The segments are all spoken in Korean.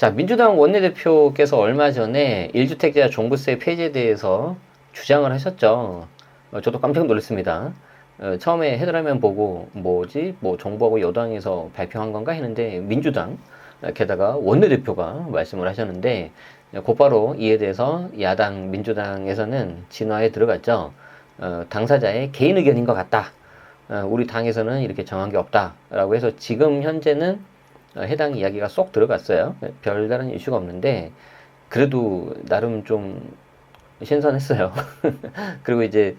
자, 민주당 원내대표께서 얼마 전에 1주택자 종부세 폐지에 대해서 주장을 하셨죠. 어, 저도 깜짝 놀랐습니다. 어, 처음에 헤드라면 보고 뭐지? 뭐 정부하고 여당에서 발표한 건가 했는데 민주당 어, 게다가 원내대표가 말씀을 하셨는데 어, 곧바로 이에 대해서 야당 민주당에서는 진화에 들어갔죠. 어, 당사자의 개인 의견인 것 같다. 어, 우리 당에서는 이렇게 정한 게 없다라고 해서 지금 현재는 어, 해당 이야기가 쏙 들어갔어요. 별다른 이슈가 없는데 그래도 나름 좀 신선했어요. 그리고 이제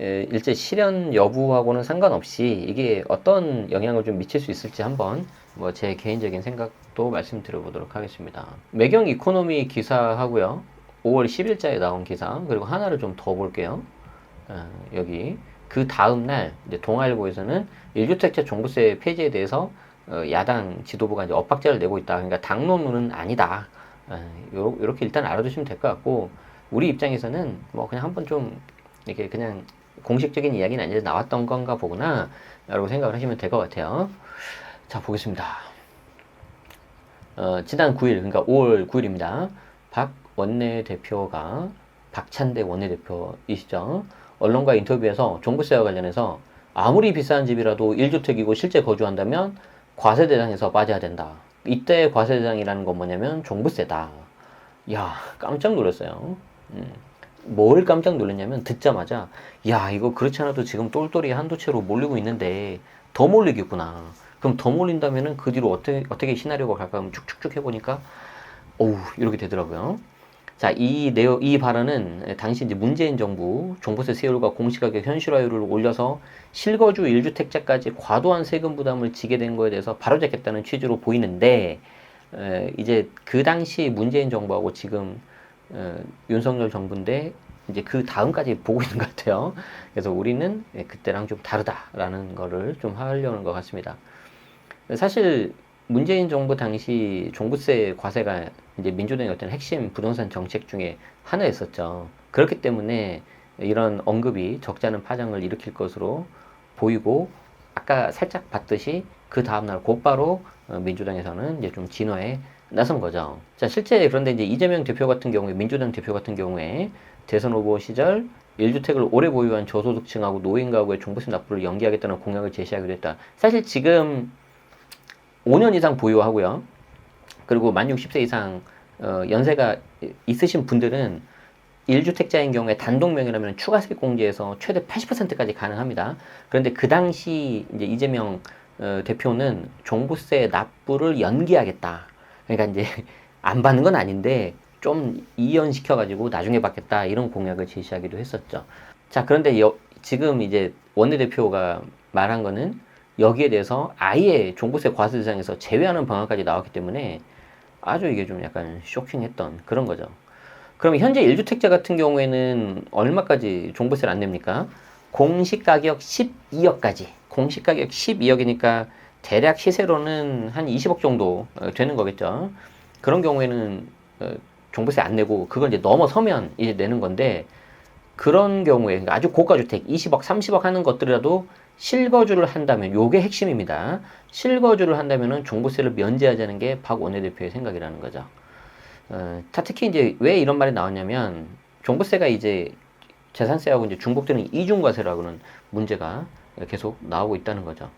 에, 일제 실현 여부하고는 상관없이 이게 어떤 영향을 좀 미칠 수 있을지 한번 뭐 제 개인적인 생각도 말씀드려 보도록 하겠습니다. 매경 이코노미 기사하고요. 5월 10일자에 나온 기사 그리고 하나를 좀 더 볼게요. 어, 여기 그 다음 날 동아일보에서는 1주택자 종부세 폐지에 대해서 어, 야당 지도부가 이제 엇박자를 내고 있다. 그러니까 당론은 아니다. 어, 요, 요렇게 일단 알아두시면 될 것 같고 우리 입장에서는 뭐 그냥 한번 좀 이렇게 그냥 공식적인 이야기는 아니라 나왔던 건가 보구나 라고 생각을 하시면 될 것 같아요. 자 보겠습니다. 어, 지난 9일 그러니까 5월 9일입니다. 박 원내대표가 박찬대 원내대표이시죠. 언론과 인터뷰에서 종부세와 관련해서 아무리 비싼 집이라도 1주택이고 실제 거주한다면 과세 대상에서 빠져야 된다. 이때 과세 대상이라는 건 뭐냐면 종부세다. 야 깜짝 놀랐어요. 음. 뭘 깜짝 놀랐냐면 듣자마자 야 이거 그렇지 않아도 지금 똘똘이 한두 채로 몰리고 있는데 더 몰리겠구나. 그럼 더 몰린다면은 그 뒤로 어떻게 어떻게 시나리오가 갈까 하면 쭉쭉쭉 해보니까 어우 이렇게 되더라고요. 자, 이 내용, 이 발언은 당시 이제 문재인 정부 종부세 세율과 공시가격 현실화율을 올려서 실거주 1주택자까지 과도한 세금 부담을 지게 된 거에 대해서 바로잡겠다는 취지로 보이는데 에, 이제 그 당시 문재인 정부하고 지금 어, 윤석열 정부인데 이제 그 다음까지 보고 있는 것 같아요. 그래서 우리는 예, 그때랑 좀 다르다라는 거를 좀 하려는 것 같습니다. 사실 문재인 정부 당시 종부세 과세가 이제 민주당의 어떤 핵심 부동산 정책 중에 하나였었죠. 그렇기 때문에 이런 언급이 적지 않은 파장을 일으킬 것으로 보이고 아까 살짝 봤듯이 그 다음날 곧바로 어, 민주당에서는 이제 좀 진화에 나선 거죠. 자, 실제 그런데 이제 이재명 대표 같은 경우에 민주당 대표 같은 경우에 대선 후보 시절 1주택을 오래 보유한 저소득층하고 노인 가구의 종부세 납부를 연기하겠다는 공약을 제시하기도 했다. 사실 지금 5년 이상 보유하고요. 그리고 만 60세 이상 어, 연세가 있으신 분들은 1주택자인 경우에 단독 명의라면 추가세 공제에서 최대 80%까지 가능합니다. 그런데 그 당시 이제 이재명 어, 대표는 종부세 납부를 연기하겠다. 그러니까 이제 안 받는 건 아닌데 좀 이연시켜 가지고 나중에 받겠다 이런 공약을 제시하기도 했었죠. 자, 그런데 여, 지금 이제 원내대표가 말한 거는 여기에 대해서 아예 종부세 과세 대상에서 제외하는 방안까지 나왔기 때문에 아주 이게 좀 약간 쇼킹했던 그런 거죠. 그럼 현재 1주택자 같은 경우에는 얼마까지 종부세를 안 냅니까? 공시가격 12억까지. 공시가격 12억이니까 대략 시세로는 한 20억 정도 어, 되는 거겠죠. 그런 경우에는 어, 종부세 안 내고 그걸 이제 넘어서면 이제 내는 건데 그런 경우에 그러니까 아주 고가 주택 20억, 30억 하는 것들이라도 실거주를 한다면 요게 핵심입니다. 실거주를 한다면은 종부세를 면제하자는 게 박 원내대표의 생각이라는 거죠. 어, 특히 이제 왜 이런 말이 나왔냐면 종부세가 이제 재산세하고 이제 중복되는 이중과세라고는 문제가 계속 나오고 있다는 거죠.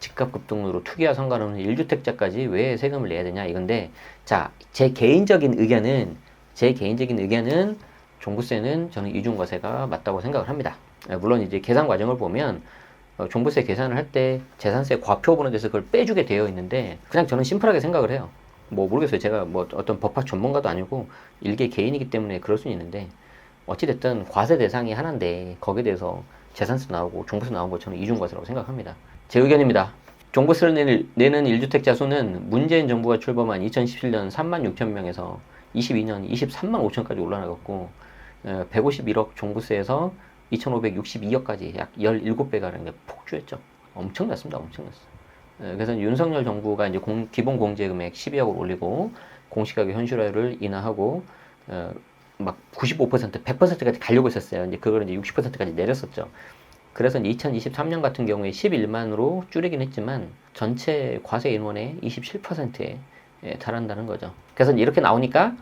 집값 급등으로 투기와 상관없는 1주택자까지 왜 세금을 내야 되냐 이건데 자, 제 개인적인 의견은 제 개인적인 의견은 종부세는 저는 이중과세가 맞다고 생각을 합니다. 물론 이제 계산 과정을 보면 어, 종부세 계산을 할 때 재산세 과표 보는 데서 그걸 빼주게 되어 있는데 그냥 저는 심플하게 생각을 해요. 뭐 모르겠어요. 제가 뭐 어떤 법학 전문가도 아니고 일개 개인이기 때문에 그럴 수는 있는데 어찌됐든 과세 대상이 하나인데 거기에 대해서 재산세 나오고 종부세 나온 거 저는 이중과세라고 생각합니다. 제 의견입니다. 종부세를 내는 1주택자 수는 문재인 정부가 출범한 2017년 3만 6천 명에서 22년 23만 5천까지 올라가고 151억 종부세에서 2,562억까지 약 17배 가량 폭주했죠. 엄청났습니다. 엄청났어요. 그래서 윤석열 정부가 이제 공, 기본 공제 금액 12억을 올리고 공시가격 현실화를 인하하고 어, 막 95%, 100%까지 가려고 했었어요. 이제 그걸 이제 60%까지 내렸었죠. 그래서 2023년 같은 경우에 11만으로 줄이긴 했지만 전체 과세 인원의 27%에 예, 탈한다는 거죠. 그래서 이렇게 나오니까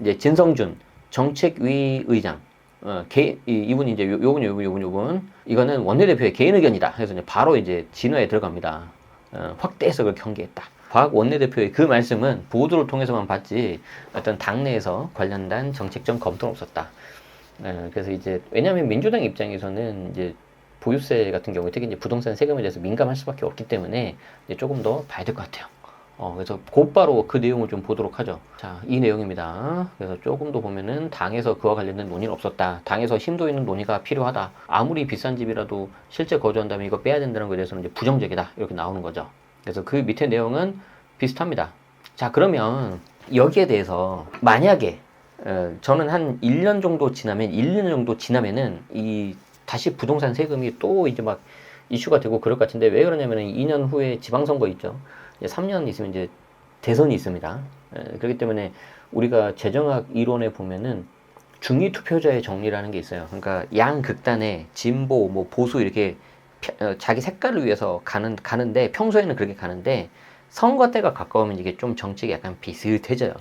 이제 진성준 정책위 의장 어, 개, 이, 이분이 이제 요, 요분 요분 요분 요분 이거는 원내대표의 개인 의견이다. 그래서 이제 바로 이제 진화에 들어갑니다. 어, 확대 해석을 경계했다. 박 원내대표의 그 말씀은 보도를 통해서만 봤지 어떤 당내에서 관련된 정책적 검토는 없었다. 어, 그래서 이제 왜냐하면 민주당 입장에서는 이제 보유세 같은 경우에 특히 이제 부동산 세금에 대해서 민감할 수밖에 없기 때문에 이제 조금 더 봐야 될 것 같아요. 어, 그래서 곧바로 그 내용을 좀 보도록 하죠. 자, 이 내용입니다. 그래서 조금 더 보면은 당에서 그와 관련된 논의는 없었다. 당에서 심도 있는 논의가 필요하다. 아무리 비싼 집이라도 실제 거주한다면 이거 빼야 된다는 것에 대해서는 이제 부정적이다. 이렇게 나오는 거죠. 그래서 그 밑에 내용은 비슷합니다. 자, 그러면 여기에 대해서 만약에 어, 저는 한 1년 정도 지나면 1년 정도 지나면은 이 다시 부동산 세금이 또 이제 막 이슈가 되고 그럴 것 같은데 왜 그러냐면은 2년 후에 지방선거 있죠. 이제 3년 있으면 이제 대선이 있습니다. 에, 그렇기 때문에 우리가 재정학 이론에 보면은 중위 투표자의 정리라는 게 있어요. 그러니까 양 극단의 진보, 뭐 보수 이렇게 펴- 어, 자기 색깔을 위해서 가는 가는데 평소에는 그렇게 가는데 선거 때가 가까우면 이게 좀 정책이 약간 비슷해져요.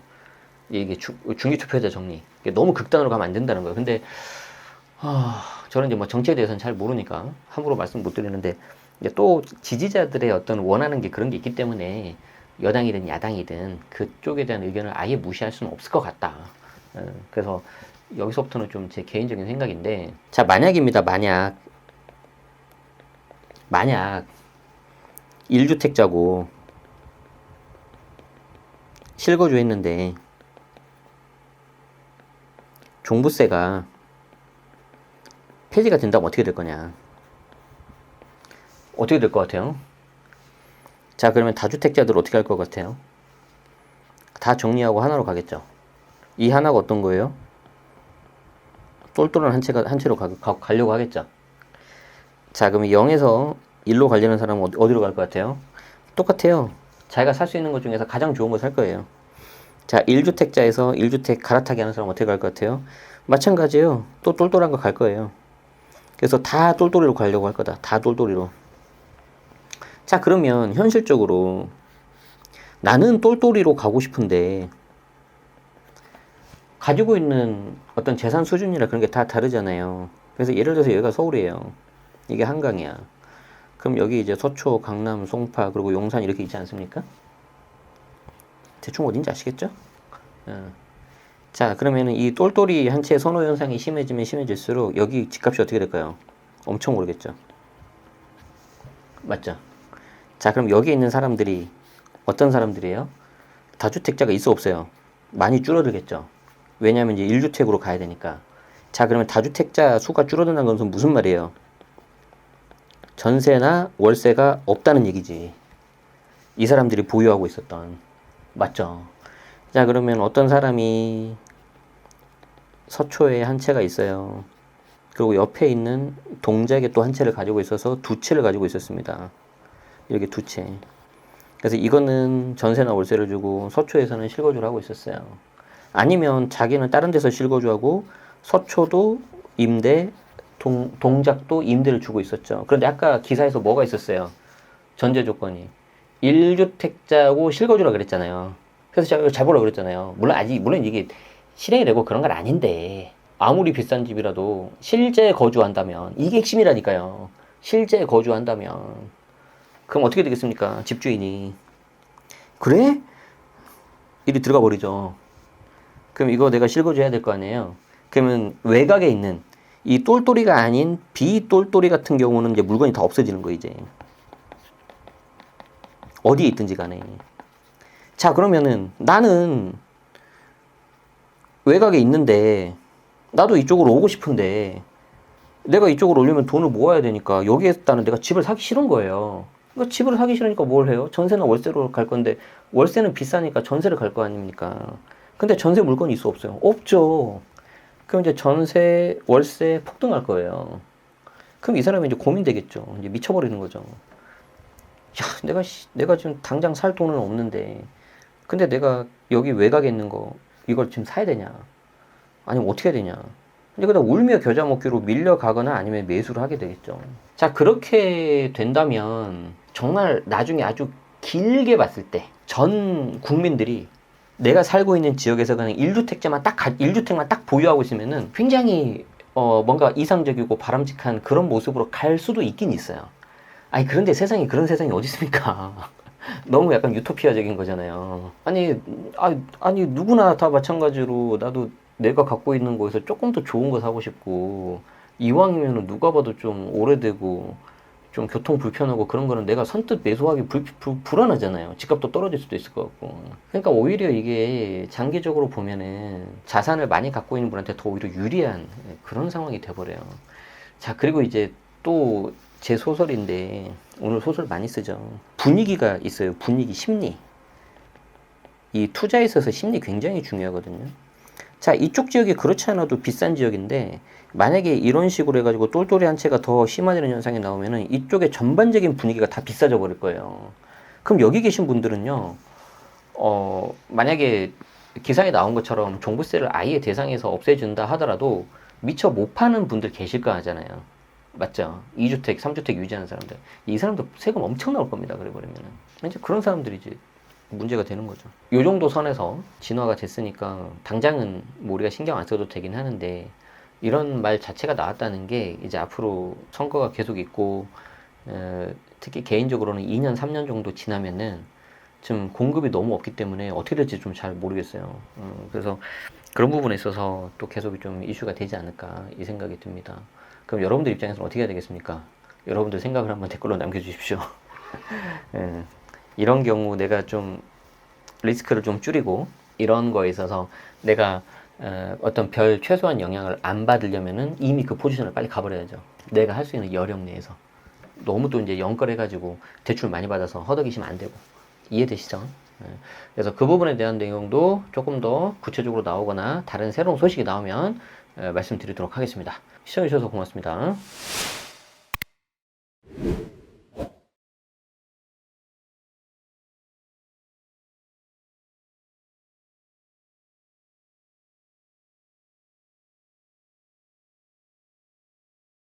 이게 주, 중위 투표자 정리. 너무 극단으로 가면 안 된다는 거예요. 근데 아, 저는 이제 뭐 정치에 대해서는 잘 모르니까 함부로 말씀 못 드리는데 이제 또 지지자들의 어떤 원하는 게 그런 게 있기 때문에 여당이든 야당이든 그쪽에 대한 의견을 아예 무시할 수는 없을 것 같다. 어, 그래서 여기서부터는 좀 제 개인적인 생각인데 자 만약입니다. 만약 만약 1주택자고 실거주 했는데 종부세가 폐지가 된다면 어떻게 될 거냐? 어떻게 될 것 같아요? 자, 그러면 다주택자들 어떻게 할 것 같아요? 다 정리하고 하나로 가겠죠. 이 하나가 어떤 거예요? 똘똘한 한 채가 한 채로 가, 가, 가려고 하겠죠. 자, 그러면 0에서 1로 가려는 사람은 어디- 어디 로 갈 것 같아요? 똑같아요. 자기가 살 수 있는 것 중에서 가장 좋은 거살 거예요. 자, 1주택자에서 1주택 갈아타기 하는 사람 은 어떻게 갈 것 같아요? 마찬가지예요. 또 똘똘한 거 갈 거예요. 그래서 다 똘똘이로 가려고 할 거다. 다 똘똘이로. 자, 그러면 현실적으로 나는 똘똘이로 가고 싶은데 가지고 있는 어떤 재산 수준이나 그런 게 다 다르잖아요. 그래서 예를 들어서 여기가 서울이에요. 이게 한강이야. 그럼 여기 이제 서초, 강남, 송파, 그리고 용산 이렇게 있지 않습니까? 대충 어딘지 아시겠죠? 어. 자, 그러면은 이 똘똘이 한채 선호 현상이 심해지면 심해질수록 여기 집값이 어떻게 될까요? 엄청 오르겠죠. 맞죠? 자, 그럼 여기 있는 사람들이 어떤 사람들이에요? 다주택자가 있어 없어요? 많이 줄어들겠죠. 왜냐하면 이제 1주택으로 가야 되니까. 자, 그러면 다주택자 수가 줄어든다는 것은 무슨 말이에요? 전세나 월세가 없다는 얘기지. 이 사람들이 보유하고 있었던. 맞죠? 자, 그러면 어떤 사람이 서초에 한 채가 있어요. 그리고 옆에 있는 동작에 또 한 채를 가지고 있어서 두 채를 가지고 있었습니다. 이렇게 두 채. 그래서 이거는 전세나 월세를 주고 서초에서는 실거주를 하고 있었어요. 아니면 자기는 다른 데서 실거주하고 서초도 임대, 동, 동작도 임대를 주고 있었죠. 그런데 아까 기사에서 뭐가 있었어요? 전제 조건이. 1주택자고 실거주라 그랬잖아요. 그래서 제가 잡으라 그랬잖아요. 물론 아직, 물론 이게 실행이 되고 그런 건 아닌데, 아무리 비싼 집이라도 실제 거주한다면, 이게 핵심이라니까요. 실제 거주한다면. 그럼 어떻게 되겠습니까? 집주인이. 그래? 일이 들어가 버리죠. 그럼 이거 내가 실거주 해야 될 거 아니에요? 그러면 외곽에 있는 이 똘똘이가 아닌 비똘똘이 같은 경우는 이제 물건이 다 없어지는 거 이제. 어디에 있든지 간에. 자, 그러면은 나는 외곽에 있는데 나도 이쪽으로 오고 싶은데 내가 이쪽으로 오려면 돈을 모아야 되니까 여기에 따는 내가 집을 사기 싫은 거예요. 그러니까 집을 사기 싫으니까 뭘 해요? 전세나 월세로 갈 건데 월세는 비싸니까 전세를 갈 거 아닙니까? 근데 전세 물건이 있어 없어요? 없죠. 그럼 이제 전세, 월세 폭등할 거예요. 그럼 이 사람이 이제 고민되겠죠. 이제 미쳐버리는 거죠. 야, 내가 씨, 내가 지금 당장 살 돈은 없는데, 근데 내가 여기 외곽에 있는 거 이걸 지금 사야 되냐? 아니면 어떻게 해야 되냐? 이제 그다 울며 겨자 먹기로 밀려가거나 아니면 매수를 하게 되겠죠. 자, 그렇게 된다면 정말 나중에 아주 길게 봤을 때 전 국민들이 내가 살고 있는 지역에서 그냥 1주택자만 딱, 1주택만 딱 보유하고 있으면은 굉장히 어, 뭔가 이상적이고 바람직한 그런 모습으로 갈 수도 있긴 있어요. 아니, 그런데 세상에 그런 세상이 어디 있습니까? 너무 약간 유토피아적인 거잖아요. 아니, 아, 아니, 누구나 다 마찬가지로 나도 내가 갖고 있는 거에서 조금 더 좋은 거 사고 싶고, 이왕이면 누가 봐도 좀 오래되고, 좀 교통 불편하고 그런 거는 내가 선뜻 매수하기 불, 불, 불안하잖아요. 집값도 떨어질 수도 있을 것 같고. 그러니까 오히려 이게 장기적으로 보면은 자산을 많이 갖고 있는 분한테 더 오히려 유리한 그런 상황이 돼버려요. 자, 그리고 이제 또 제 소설인데 오늘 소설 많이 쓰죠. 분위기가 있어요. 분위기, 심리. 이 투자에 있어서 심리 굉장히 중요하거든요. 자, 이쪽 지역이 그렇지 않아도 비싼 지역인데 만약에 이런 식으로 해가지고 똘똘이 한 채가 더 심화되는 현상이 나오면은 이쪽의 전반적인 분위기가 다 비싸져 버릴 거예요. 그럼 여기 계신 분들은요, 어, 만약에 기사에 나온 것처럼 종부세를 아예 대상에서 없애준다 하더라도 미처 못 파는 분들 계실 거 하잖아요. 맞죠? 2주택, 3주택 유지하는 사람들. 이 사람들 세금 엄청 나올 겁니다. 그래 버리면은. 이제 그런 사람들이 이제 문제가 되는 거죠. 요 정도 선에서 진화가 됐으니까 당장은 뭐 우리가 신경 안 써도 되긴 하는데 이런 말 자체가 나왔다는 게 이제 앞으로 선거가 계속 있고 어, 특히 개인적으로는 2년, 3년 정도 지나면은 좀 공급이 너무 없기 때문에 어떻게 될지 좀 잘 모르겠어요. 어, 그래서 그런 부분에 있어서 또 계속 좀 이슈가 되지 않을까 이 생각이 듭니다. 그럼 여러분들 입장에서는 어떻게 해야 되겠습니까? 여러분들 생각을 한번 댓글로 남겨주십시오. 예, 이런 경우 내가 좀 리스크를 좀 줄이고 이런 거에 있어서 내가 어, 어떤 별 최소한 영향을 안 받으려면은 이미 그 포지션을 빨리 가버려야죠. 내가 할 수 있는 여력 내에서. 너무 또 이제 연결해가지고 대출 많이 받아서 허덕이시면 안 되고. 이해되시죠? 예. 그래서 그 부분에 대한 내용도 조금 더 구체적으로 나오거나 다른 새로운 소식이 나오면 에, 말씀드리도록 하겠습니다. 시청해주셔서 고맙습니다.